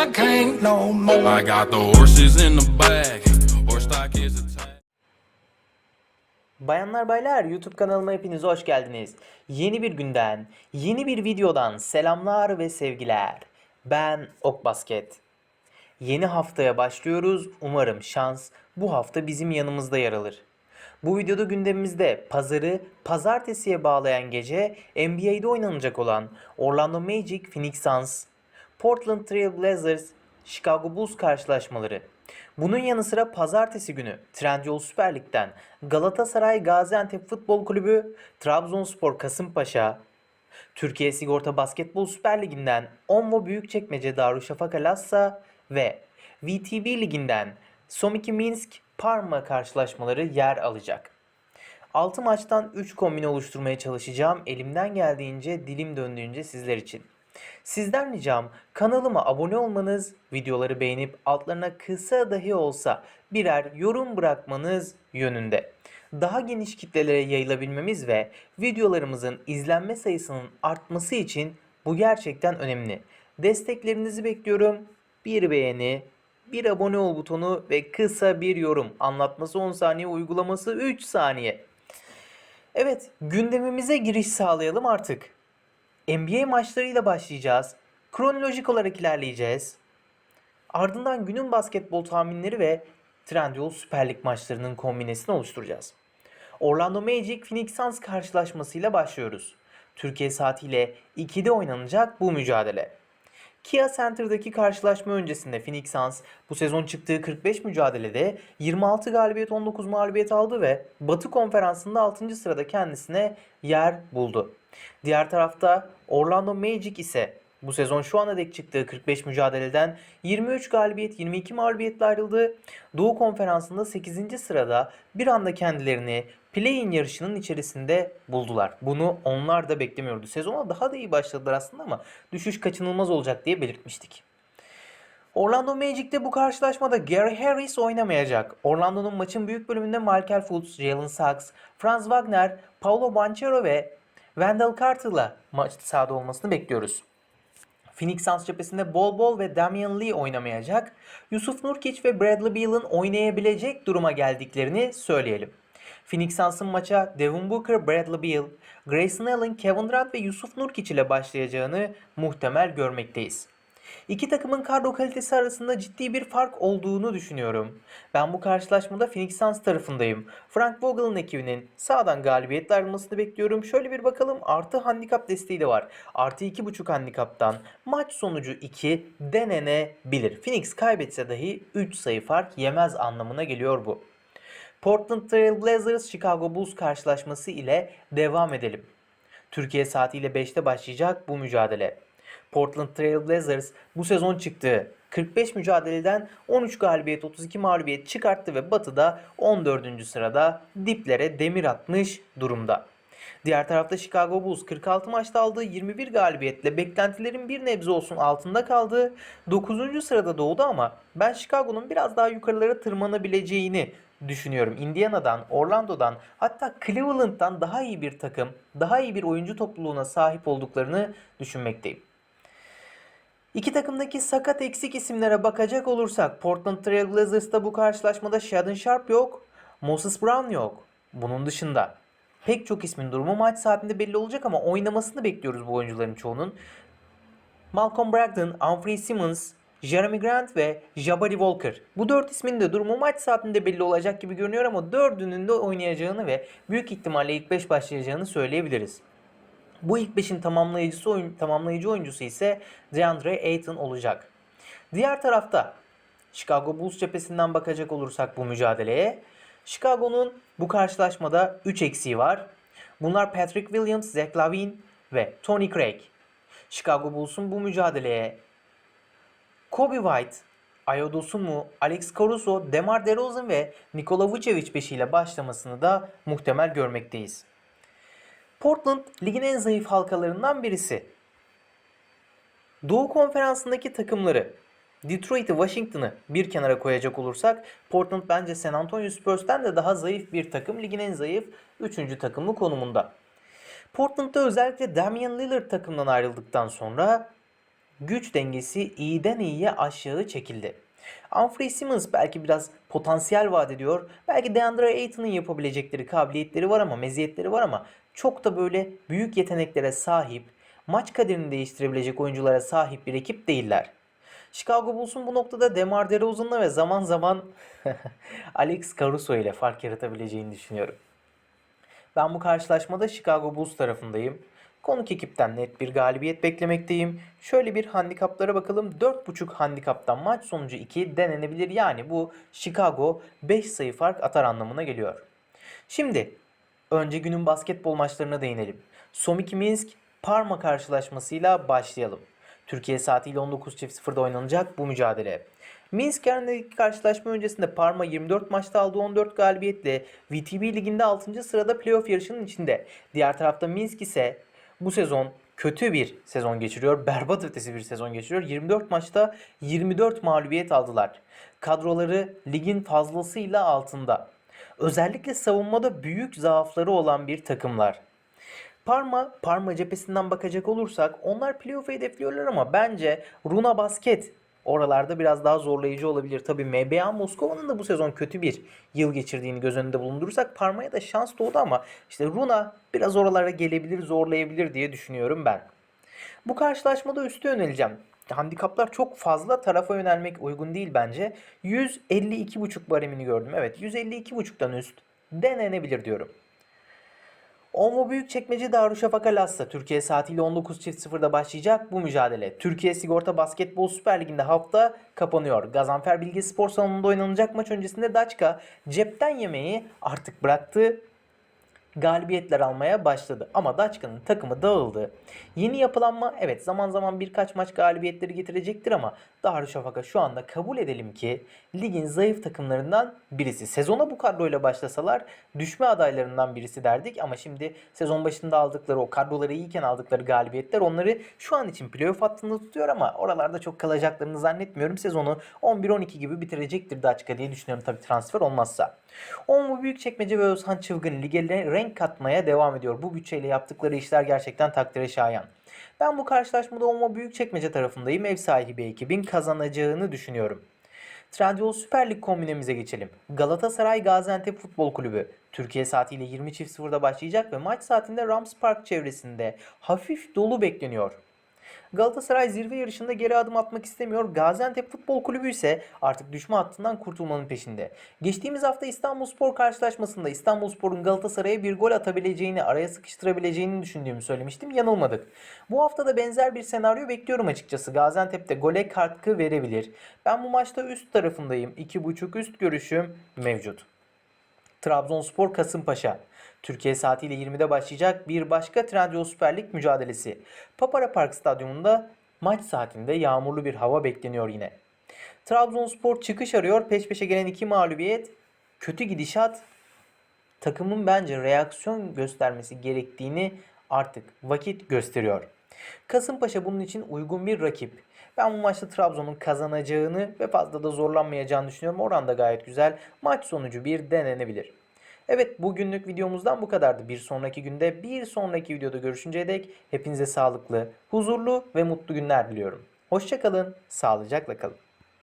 I can't no more. I got the horses in the back. Horse stock is attached. Bayanlar baylar YouTube kanalıma hepiniz hoş geldiniz. Yeni bir günden, yeni bir videodan selamlar ve sevgiler. Ben Ok Basket. Yeni haftaya başlıyoruz. Umarım şans bu hafta bizim yanımızda yer alır. Bu videoda gündemimizde pazarı pazartesiye bağlayan gece NBA'de oynanacak olan Orlando Magic Phoenix Suns, Portland Trail Blazers, Chicago Bulls karşılaşmaları. Bunun yanı sıra pazartesi günü Trendyol Süper Lig'den Galatasaray Gaziantep Futbol Kulübü, Trabzonspor Kasımpaşa, Türkiye Sigorta Basketbol Süper Ligi'nden Onvo Büyükçekmece Darüşşafaka Lassa ve VTB Ligi'nden Somiki Minsk Parma karşılaşmaları yer alacak. 6 maçtan 3 kombine oluşturmaya çalışacağım. Elimden geldiğince, dilim döndüğünce sizler için. Sizden ricam kanalıma abone olmanız, videoları beğenip altlarına kısa dahi olsa birer yorum bırakmanız yönünde. Daha geniş kitlelere yayılabilmemiz ve videolarımızın izlenme sayısının artması için bu gerçekten önemli. Desteklerinizi bekliyorum. Bir beğeni, bir abone ol butonu ve kısa bir yorum. Anlatması 10 saniye, uygulaması 3 saniye. Evet, gündemimize giriş sağlayalım artık. NBA maçlarıyla başlayacağız. Kronolojik olarak ilerleyeceğiz. Ardından günün basketbol tahminleri ve Trendyol Süper Lig maçlarının kombinesini oluşturacağız. Orlando Magic Phoenix Suns karşılaşmasıyla başlıyoruz. Türkiye saatiyle 2'de oynanacak bu mücadele. Kia Center'daki karşılaşma öncesinde Phoenix Suns bu sezon çıktığı 45 mücadelede 26 galibiyet 19 mağlubiyet aldı ve Batı Konferansı'nda 6. sırada kendisine yer buldu. Diğer tarafta Orlando Magic ise bu sezon şu ana dek çıktığı 45 mücadeleden 23 galibiyet 22 mağlubiyetle ayrıldı. Doğu Konferansı'nda 8. sırada bir anda kendilerini play-in yarışının içerisinde buldular. Bunu onlar da beklemiyordu. Sezona daha da iyi başladılar aslında ama düşüş kaçınılmaz olacak diye belirtmiştik. Orlando Magic'te bu karşılaşmada Gary Harris oynamayacak. Orlando'nun maçın büyük bölümünde Michael Fultz, Jalen Suggs, Franz Wagner, Paolo Banchero ve Wendell Carter'la maç sahada olmasını bekliyoruz. Phoenix Suns cephesinde Bol Bol ve Damian Lee oynamayacak. Yusuf Nurkic ve Bradley Beal'ın oynayabilecek duruma geldiklerini söyleyelim. Phoenix Suns'ın maça Devin Booker, Bradley Beal, Grayson Allen, Kevin Durant ve Yusuf Nurkic ile başlayacağını muhtemel görmekteyiz. İki takımın kadro kalitesi arasında ciddi bir fark olduğunu düşünüyorum. Ben bu karşılaşmada Phoenix Suns tarafındayım. Frank Vogel'ın ekibinin sağdan galibiyetle ayrılmasını bekliyorum. Şöyle bir bakalım artı handikap desteği de var. Artı 2.5 handikaptan maç sonucu 2 denenebilir. Phoenix kaybetse dahi 3 sayı fark yemez anlamına geliyor bu. Portland Trail Blazers Chicago Bulls karşılaşması ile devam edelim. Türkiye saatiyle 5'te başlayacak bu mücadele. Portland Trail Blazers bu sezon çıktığı 45 mücadeleden 13 galibiyet 32 mağlubiyet çıkarttı ve Batı'da 14. sırada diplere demir atmış durumda. Diğer tarafta Chicago Bulls 46 maçta aldığı 21 galibiyetle beklentilerin bir nebze olsun altında kaldı. 9. sırada doğdu ama ben Chicago'nun biraz daha yukarılara tırmanabileceğini düşünüyorum. Indiana'dan, Orlando'dan hatta Cleveland'dan daha iyi bir takım, daha iyi bir oyuncu topluluğuna sahip olduklarını düşünmekteyim. İki takımdaki sakat eksik isimlere bakacak olursak Portland Trail Blazers'ta bu karşılaşmada Sheldon Sharp yok, Moses Brown yok. Bunun dışında pek çok ismin durumu maç saatinde belli olacak ama oynamasını bekliyoruz bu oyuncuların çoğunun. Malcolm Brogdon, Humphrey Simmons, Jeremy Grant ve Jabari Walker. Bu dört ismin de durumu maç saatinde belli olacak gibi görünüyor ama dördünün de oynayacağını ve büyük ihtimalle ilk 5 başlayacağını söyleyebiliriz. Bu ilk 5'in tamamlayıcısı oyun, tamamlayıcı oyuncusu ise DeAndre Ayton olacak. Diğer tarafta Chicago Bulls cephesinden bakacak olursak bu mücadeleye Chicago'nun bu karşılaşmada 3 eksiği var. Bunlar Patrick Williams, Zach Lavine ve Tony Craig. Chicago Bulls'un bu mücadeleye Kobe White, Ayo Dosunmu, Alex Caruso, DeMar DeRozan ve Nikola Vucevic beşiyle başlamasını da muhtemel görmekteyiz. Portland ligin en zayıf halkalarından birisi. Doğu Konferansı'ndaki takımları Detroit'i, Washington'ı bir kenara koyacak olursak Portland bence San Antonio Spurs'ten de daha zayıf bir takım. Ligin en zayıf 3. takımı konumunda. Portland'da özellikle Damian Lillard takımdan ayrıldıktan sonra güç dengesi iyiden iyiye aşağı çekildi. Humphrey Simmons belki biraz potansiyel vaat ediyor. Belki DeAndre Ayton'un yapabilecekleri kabiliyetleri var ama meziyetleri var ama çok da böyle büyük yeteneklere sahip, maç kaderini değiştirebilecek oyunculara sahip bir ekip değiller. Chicago Bulls'un bu noktada DeMar DeRozan'la ve zaman zaman Alex Caruso ile fark yaratabileceğini düşünüyorum. Ben bu karşılaşmada Chicago Bulls tarafındayım. Konuk ekipten net bir galibiyet beklemekteyim. Şöyle bir handikaplara bakalım. 4.5 handikaptan maç sonucu 2 denenebilir. Yani bu Chicago 5 sayı fark atar anlamına geliyor. Şimdi önce günün basketbol maçlarına değinelim. Somik Minsk Parma karşılaşmasıyla başlayalım. Türkiye saatiyle 19.00'da oynanacak bu mücadele. Minsk Arena'daki karşılaşma öncesinde Parma 24 maçta aldığı 14 galibiyetle VTB liginde 6. sırada playoff yarışının içinde. Diğer tarafta Minsk ise bu sezon kötü bir sezon geçiriyor. Berbat ötesi bir sezon geçiriyor. 24 maçta 24 mağlubiyet aldılar. Kadroları ligin fazlasıyla altında. Özellikle savunmada büyük zaafları olan bir takımlar. Parma, Parma cephesinden bakacak olursak onlar playoff'u hedefliyorlar ama bence Runa Basket oralarda biraz daha zorlayıcı olabilir. Tabi MBA Moskova'nın da bu sezon kötü bir yıl geçirdiğini göz önünde bulundurursak Parma'ya da şans doğdu ama işte Runa biraz oralara gelebilir, zorlayabilir diye düşünüyorum ben. Bu karşılaşmada üstü yöneleceğim. Handikaplar çok fazla tarafa yönelmek uygun değil bence. 152.5 baremini gördüm. Evet 152.5'tan üst denenebilir diyorum. Onvo Büyükçekmece Darüşşafaka Lassa Türkiye saatiyle 19.00'da başlayacak bu mücadele. Türkiye Sigorta Basketbol Süper Ligi'nde hafta kapanıyor. Gazanfer Bilgi Spor Salonu'nda oynanacak maç öncesinde Daçka cepten yemeği artık bıraktı galibiyetler almaya başladı. Ama Daçka'nın takımı dağıldı. Yeni yapılanma evet zaman zaman birkaç maç galibiyetleri getirecektir ama Darüşşafaka şu anda kabul edelim ki ligin zayıf takımlarından birisi. Sezona bu kadroyla başlasalar düşme adaylarından birisi derdik ama şimdi sezon başında aldıkları o kadroları iyiyken aldıkları galibiyetler onları şu an için playoff hattında tutuyor ama oralarda çok kalacaklarını zannetmiyorum. Sezonu 11-12 gibi bitirecektir Daçka diye düşünüyorum tabii transfer olmazsa. Onlu Büyükçekmece ve Özhan Çılgın lige renk katmaya devam ediyor. Bu bütçeyle yaptıkları işler gerçekten takdire şayan. Ben bu karşılaşmada Onlu Büyükçekmece tarafındayım. Ev sahibi ekibin kazanacağını düşünüyorum. Trendyol Süper Lig kombinemize geçelim. Galatasaray Gaziantep Futbol Kulübü Türkiye saatiyle 20.00'da başlayacak ve maç saatinde Rams Park çevresinde hafif dolu bekleniyor. Galatasaray zirve yarışında geri adım atmak istemiyor. Gaziantep Futbol Kulübü ise artık düşme hattından kurtulmanın peşinde. Geçtiğimiz hafta İstanbulspor karşılaşmasında İstanbulspor'un Galatasaray'a bir gol atabileceğini, araya sıkıştırabileceğini düşündüğümü söylemiştim. Yanılmadık. Bu hafta da benzer bir senaryo bekliyorum açıkçası. Gaziantep'te gole katkı verebilir. Ben bu maçta üst tarafındayım. 2.5 üst görüşüm mevcut. Trabzonspor Kasımpaşa. Türkiye saatiyle 20'de başlayacak bir başka Trendyol Süper Lig mücadelesi. Papara Park Stadyumunda maç saatinde yağmurlu bir hava bekleniyor yine. Trabzonspor çıkış arıyor. Peş peşe gelen iki mağlubiyet. Kötü gidişat takımın bence reaksiyon göstermesi gerektiğini artık vakit gösteriyor. Kasımpaşa bunun için uygun bir rakip. Ben bu maçta Trabzon'un kazanacağını ve fazla da zorlanmayacağını düşünüyorum. Oran da gayet güzel. Maç sonucu bir denenebilir. Evet bugünlük videomuzdan bu kadardı. Bir sonraki günde bir sonraki videoda görüşünceye dek hepinize sağlıklı, huzurlu ve mutlu günler diliyorum. Hoşçakalın, sağlıcakla kalın.